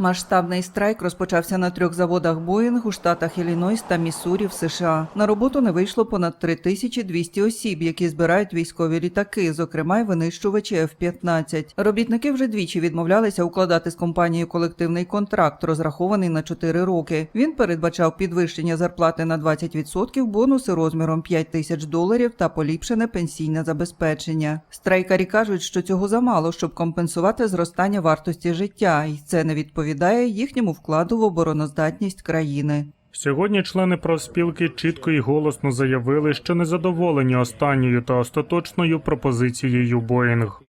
Масштабний страйк розпочався на трьох заводах Боїнг у штатах Іллінойс та Міссурі в США. На роботу не вийшло понад 3200 осіб, які збирають військові літаки, зокрема й винищувачі F-15. Робітники вже двічі відмовлялися укладати з компанією колективний контракт, розрахований на 4 роки. Він передбачав підвищення зарплати на 20%, бонуси розміром 5 тисяч доларів та поліпшене пенсійне забезпечення. Страйкарі кажуть, що цього замало, щоб компенсувати зростання вартості життя, і це не відповідає їхньому вкладу в обороноздатність країни. Сьогодні члени профспілки чітко і голосно заявили, що незадоволені останньою та остаточною пропозицією Боїнг.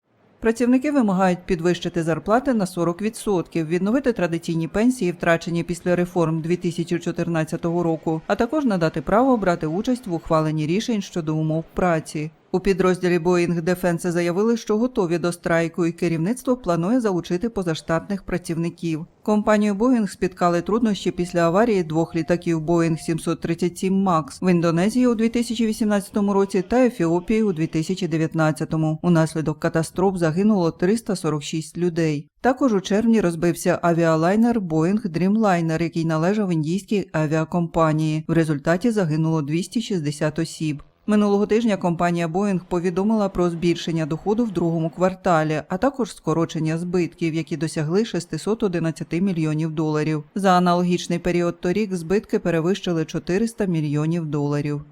Працівники вимагають підвищити зарплати на 40%, відновити традиційні пенсії, втрачені після реформ 2014 року, а також надати право брати участь в ухваленні рішень щодо умов праці. У підрозділі Boeing Defense заявили, що готові до страйку, і керівництво планує залучити позаштатних працівників. Компанію Boeing спіткали труднощі після аварії двох літаків Boeing 737 MAX в Індонезії у 2018 році та Ефіопії у 2019. Унаслідок катастроф загинуло 346 людей. Також у червні розбився авіалайнер Boeing Dreamliner, який належав індійській авіакомпанії. В результаті загинуло 260 осіб. Минулого тижня компанія Boeing повідомила про збільшення доходу в другому кварталі, а також скорочення збитків, які досягли 611 мільйонів доларів. За аналогічний період торік збитки перевищили 400 мільйонів доларів.